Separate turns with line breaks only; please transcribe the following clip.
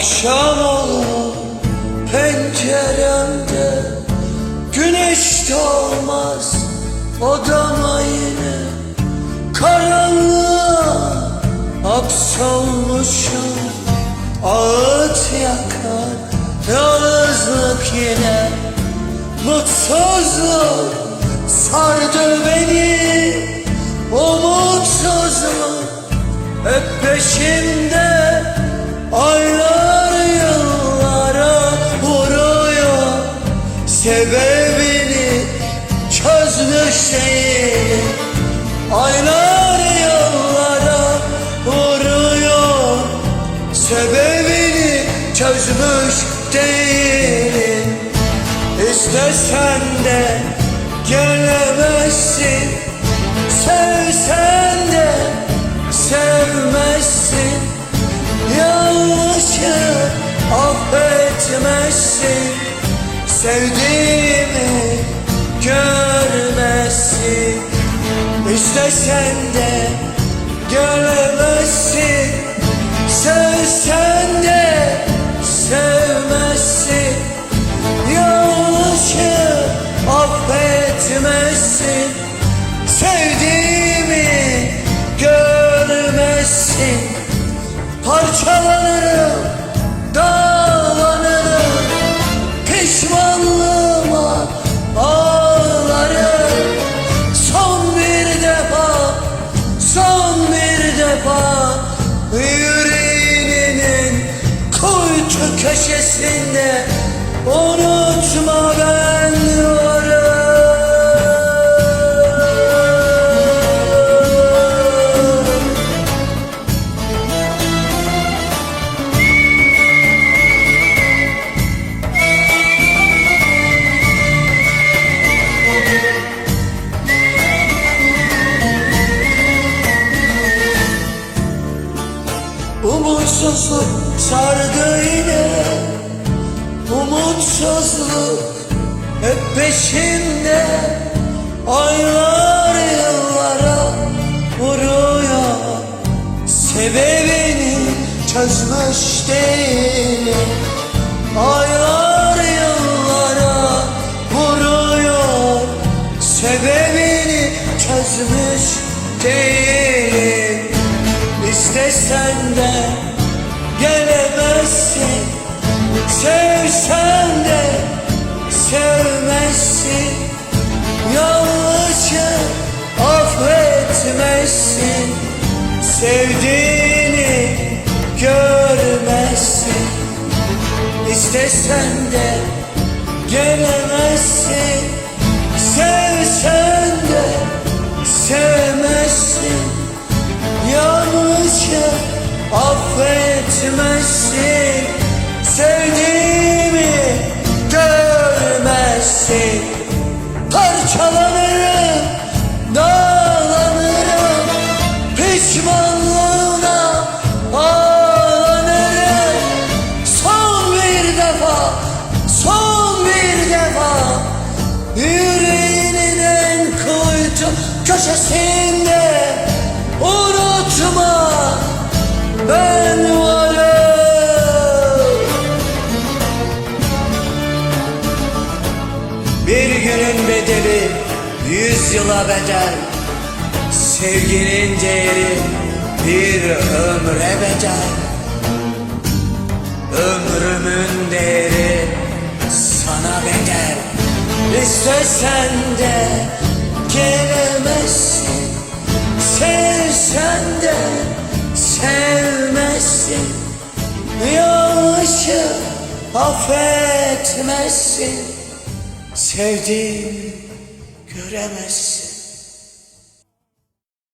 Akşam olur penceremde Güneş doğmaz odama yine. Karanlığa hapsolmuşum Ağıt yakar yalnızlık yine. Mutsuzluk sardı beni Umutsuzluk hep peşimde Sebebini çözmüş değil. Aylar yıllara vuruyor Sebebini çözmüş değil İstesen de gelemezsin Sevsen de sevmezsin. Yanlışı affetmezsin Sevdiğimi İstesen de gelemezsin Sevsen de sevmezsin. Yanlışı affetmezsin. Sevdiğimi görmezsin. Parçalanırım, Yüreğinin kuytu köşesinde Unutma Umutsuzluk sardı yine. Umutsuzluk hep peşimde Aylar yıllara vuruyor. Sebebini çözmüş değilim Aylar yıllara vuruyor. Sebebini çözmüş değilim İstesen de gelemezsin. Sevsen de sevmezsin. Yanlışı affetmezsin. Sevdiğini görmezsin. İstesen de gelemezsin Parçalanırım, dağlanırım Pişmanlığına ağlanırım. Son bir defa, son bir defa Yüreğinin en kuytu köşesinde bedeli yüz yıla bedel. Sevginin değeri bir ömre bedel. Ömrümün değeri sana bedel. İstesen de gelemezsin Sevsen de sevmezsin. Yanlışı affetmezsin Sevdiğimi göremezsin